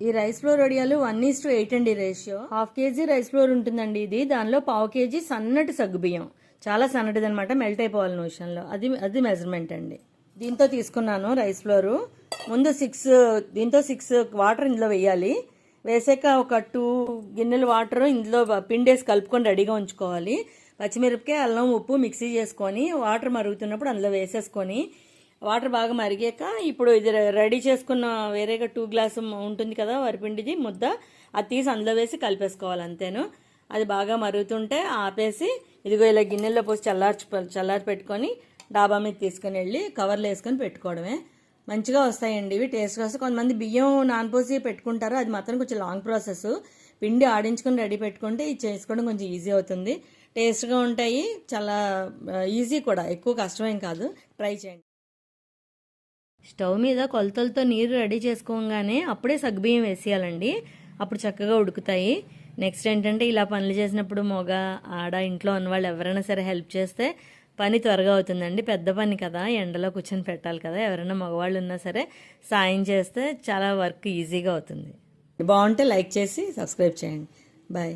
ఈ rice flour వడియాలు one is to eight అండి ratio half KG rice flour ఉంటుందండి ఇది. దానిలో పావు కేజీ సన్నటి సగ్గుబియ్యం చాలా సన్నటిది అనమాట మెల్ట్ అయిపోవాలి నోషన్లో అది అది మెజర్మెంట్ అండి. దీంతో తీసుకున్నాను రైస్ ఫ్లోరు ముందు సిక్స్ దీంతో సిక్స్ వాటర్ ఇందులో వేయాలి. వేసాక ఒక టూ గిన్నెలు వాటర్ ఇందులో పిండేసి కలుపుకొని రెడీగా ఉంచుకోవాలి. పచ్చిమిరపకాయ అల్లం ఉప్పు మిక్సీ చేసుకొని వాటర్ మరుగుతున్నప్పుడు అందులో వేసేసుకొని వాటర్ బాగా మరిగాక ఇప్పుడు ఇది రెడీ చేసుకున్న వేరేగా టూ గ్లాస్ ఉంటుంది కదా వరిపిండిది ముద్ద. అది తీసి అందులో వేసి కలిపేసుకోవాలి అంతేను. అది బాగా మరుగుతుంటే ఆపేసి ఇదిగో ఇలా గిన్నెల్లో పోసి చల్లార్చి చల్లారి పెట్టుకొని డాబా మీద తీసుకొని వెళ్ళి కవర్లు వేసుకొని పెట్టుకోవడమే. మంచిగా వస్తాయండి ఇవి. టేస్ట్ కోసం కొంతమంది బియ్యం నానపోసి పెట్టుకుంటారు. అది మాత్రం కొంచెం లాంగ్ ప్రాసెస్ పిండి ఆడించుకొని రెడీ పెట్టుకుంటే ఇది చేసుకోవడం కొంచెం ఈజీ అవుతుంది. టేస్ట్గా ఉంటాయి. చాలా ఈజీ కూడా. ఎక్కువ కష్టమేం కాదు. ట్రై చేయండి. స్టవ్ మీద కొలతలతో నీరు రెడీ చేసుకోగానే అప్పుడే సగ్గుబియ్యం వేసేయాలండి. అప్పుడు చక్కగా ఉడుకుతాయి. నెక్స్ట్ ఏంటంటే ఇలా పనులు చేసినప్పుడు మొగ ఆడ ఇంట్లో ఉన్న వాళ్ళు ఎవరైనా సరే హెల్ప్ చేస్తే పని త్వరగా అవుతుందండి. పెద్ద పని కదా ఎండలో కూర్చొని పెట్టాలి కదా. ఎవరైనా మగవాళ్ళు ఉన్నా సరే సాయం చేస్తే చాలా వర్క్ ఈజీగా అవుతుంది. బాగుంటే లైక్ చేసి సబ్స్క్రైబ్ చేయండి. బాయ్.